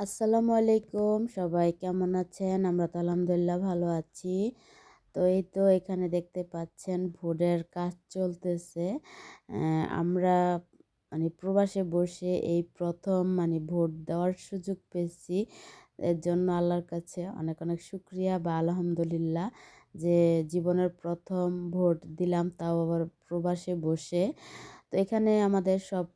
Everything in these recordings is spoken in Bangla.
আসসালামু আলাইকুম। সবাই কেমন আছেন? আমরা তো আলহামদুলিল্লাহ ভালো আছি। তো এই তো এখানে দেখতে পাচ্ছেন ভোটের কাজ চলতেছে। আমরা মানে প্রবাসে বসে এই প্রথম মানে ভোট দেওয়ার সুযোগ পেয়েছি। এর জন্য আল্লাহর কাছে অনেক অনেক শুক্রিয়া বা আলহামদুলিল্লাহ যে জীবনের প্রথম ভোট দিলাম তাও আবার প্রবাসে বসে। তো এখানে আমাদের সব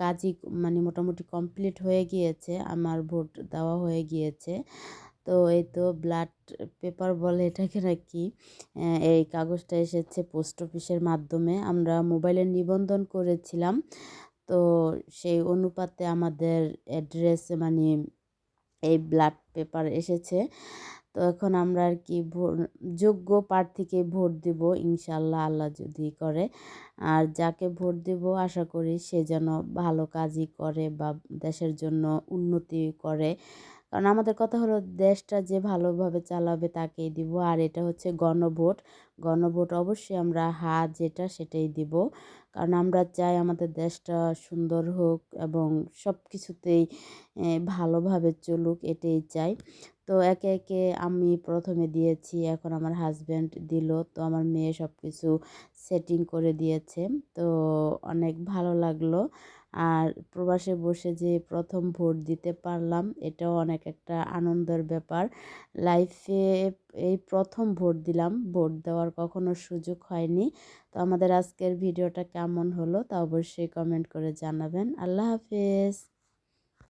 কাজই মানে মোটামুটি কমপ্লিট হয়ে গিয়েছে, আমার ভোট দেওয়া হয়ে গিয়েছে। তো এই তো ব্লাড পেপার বলে এটাকে নাকি এই কাগজটা এসেছে পোস্ট অফিসের মাধ্যমে। আমরা মোবাইলে নিবন্ধন করেছিলাম। তো সেই অনুপাতে আমাদের অ্যাড্রেস মানে এই ব্লাড পেপার এসেছে। তো এখন আমরা আর কি যোগ্য প্রার্থীকে ভোট দেব ইনশাল্লাহ আল্লাহ যদি করে। আর যাকে ভোট দেব, আশা করি সে যেন ভালো কাজই করে বা দেশের জন্য উন্নতি করে। কারণ আমাদের কথা হলো, দেশটা যে ভালোভাবে চালাবে তাকেই দিব। আর এটা হচ্ছে গণভোট। গণভোট অবশ্যই আমরা হা যেটা সেটাই দিব। কারণ আমরা চাই আমাদের দেশটা সুন্দর হোক এবং সব কিছুতেই ভালোভাবে চলুক, এটাই চাই। তো একে একে আমি প্রথমে দিয়েছি, এখন আমার হাজব্যান্ড দিল। তো আমার মেয়ে সব কিছু সেটিং করে দিয়েছে। তো অনেক ভালো লাগল। আর প্রবাসে বসে যে প্রথম ভোট দিতে পারলাম, এটাও অনেক একটা আনন্দের ব্যাপার। লাইফে এই প্রথম ভোট দিলাম, ভোট দেওয়ার কখনো সুযোগ হয়নি। তো আমাদের আজকের ভিডিওটা কেমন হলো তা অবশ্যই কমেন্ট করে জানাবেন। আল্লাহ হাফেজ।